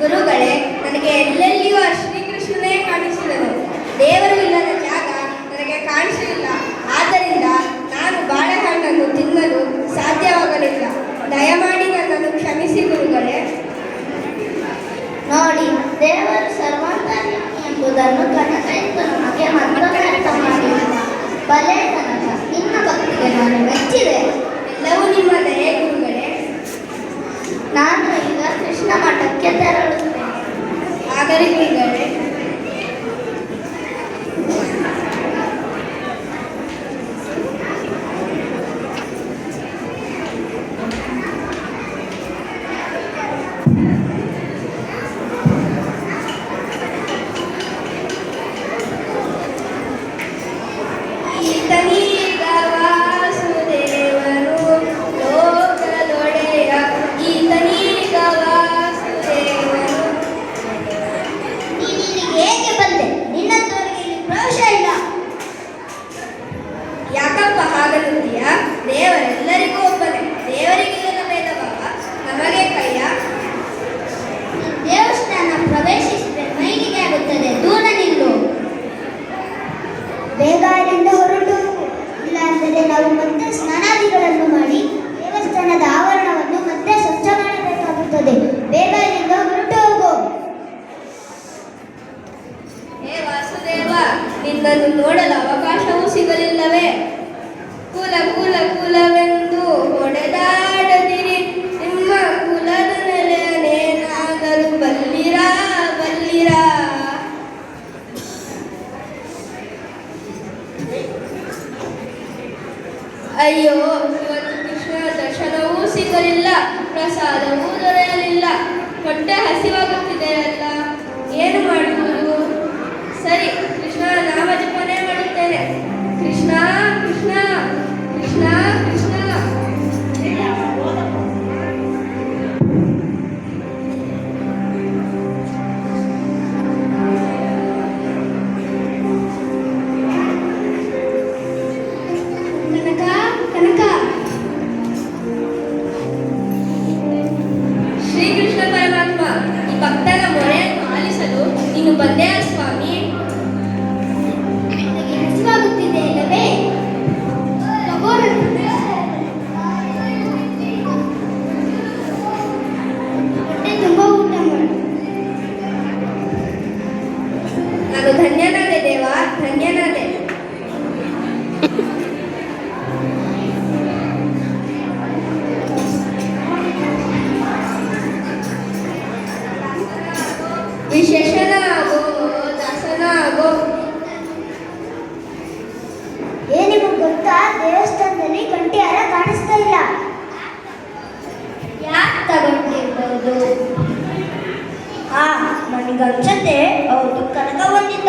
ಗುರುಗಳೇ, ನನಗೆ ಎಲ್ಲೆಲ್ಲಿಯೂ ಆ ಶ್ರೀಕೃಷ್ಣನೇ ಕಾಣಿಸಿದನು. ದೇವರು ಇಲ್ಲದ ಜಾಗ ನನಗೆ ಕಾಣಿಸಲಿಲ್ಲ ಆದ್ದರಿಂದ ನಾನು ಬಾಳೆಹಣ್ಣನ್ನು ತಿನ್ನಲು ಸಾಧ್ಯವಾಗಲಿಲ್ಲ. ದಯಮಾಡಿ ನನ್ನನ್ನು ಕ್ಷಮಿಸಿ ಗುರುಗಳೇ. ನೋಡಿ, ದೇವರು ಸರ್ವತಾರಿ ಎಂಬುದನ್ನು ಕನ ಬಲೆ ಕನಕ ನಿನ್ನ ಭಕ್ತಿಗೆ ನಾನು ಮೆಚ್ಚಿದೆ ಎಲ್ಲವೂ ನಿಮ್ಮ ದಯೆ ನಾನು ಈಗ ಕೃಷ್ಣ ಮಠಕ್ಕೆ ತೆರಳುತ್ತೇನೆ. ನಾಗರಿಕ ಅಯ್ಯೋ, ಇವತ್ತು ಕೃಷ್ಣನ ದರ್ಶನವೂ ಸಿಗಲಿಲ್ಲ, ಪ್ರಸಾದವೂ ದೊರೆಯಲಿಲ್ಲ. ಹೊಟ್ಟೆ ಹಸಿವಾಗುತ್ತಿದೆಯಲ್ಲ ಏನು ಮಾಡುವುದು? ಸರಿ, ಕೃಷ್ಣ ನಾಮ ಜಪನೆ ಮಾಡುತ್ತೇನೆ. ಕೃಷ್ಣ ಕೃಷ್ಣ. ಬಂದೆ ಸ್ವಾಮಿ. ಹಸಿವಾಗುತ್ತಿದೆ ಇಲ್ಲವೇ ಹೊಟ್ಟೆ ತುಂಬ ಊಟ ನಾನು ದೇವ ಧನ್ಯನಾದೆ. ನಮಗನ್ಸತ್ತೆ ಅವನು ಕನಕ ಬಂದಿದ್ದ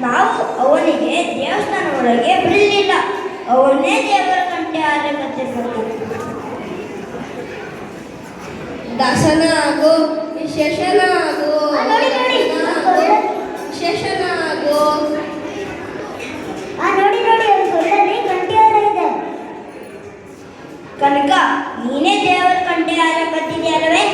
ನಾವು ಅವನಿಗೆ ದೇವಸ್ಥಾನ ಒಳಗೆ ಬಿಡಲಿಲ್ಲ. ಅವನೇ ದೇವರ ಕಂಟೆ ಆರೆ ಕತ್ತಿರಬೇಕು ದಾಸನ ಆಗೋ ಶಶನ ಆಗೋ ನೋಡಿ ನೋಡಿದ್ದ ಶಶನ ಆಗೋ ನೋಡಿ ನೋಡಿ ಸೊಳ್ಳೆ ಕಂಟಿಯಾರ ಇದೆ. ಕನಕ ನೀನೇ ದೇವರ ಕಂಟೆ ಆರೆ ಕತ್ತಿದ್ಯಾರವೇ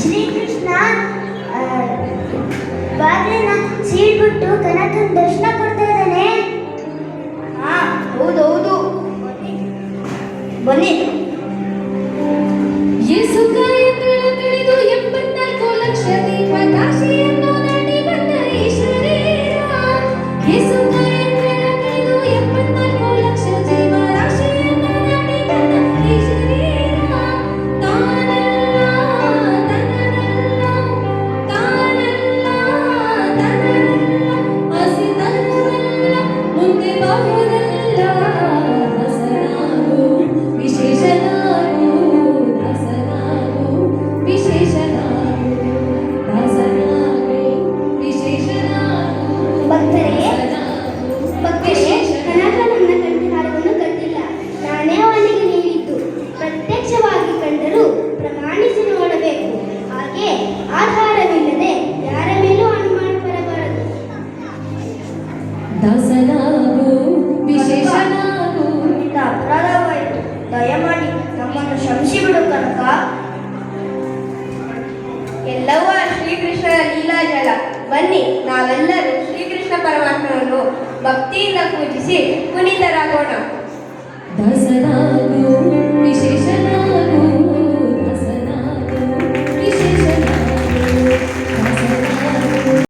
ಶ್ರೀಕೃಷ್ಣ ಬಾಗಿಲಿನ ಸೀಳ್ಬಿಟ್ಟು ಕನಕನ ದರ್ಶನ bonito. ಎಲ್ಲವೂ ಆ ಶ್ರೀಕೃಷ್ಣನ ಲೀಲಾಜಲ. ಬನ್ನಿ ನಾವೆಲ್ಲರೂ ಶ್ರೀಕೃಷ್ಣ ಪರಮಾತ್ಮನನ್ನು ಭಕ್ತಿಯಿಂದ ಪೂಜಿಸಿ ಪುನೀತರಾಗೋಣ.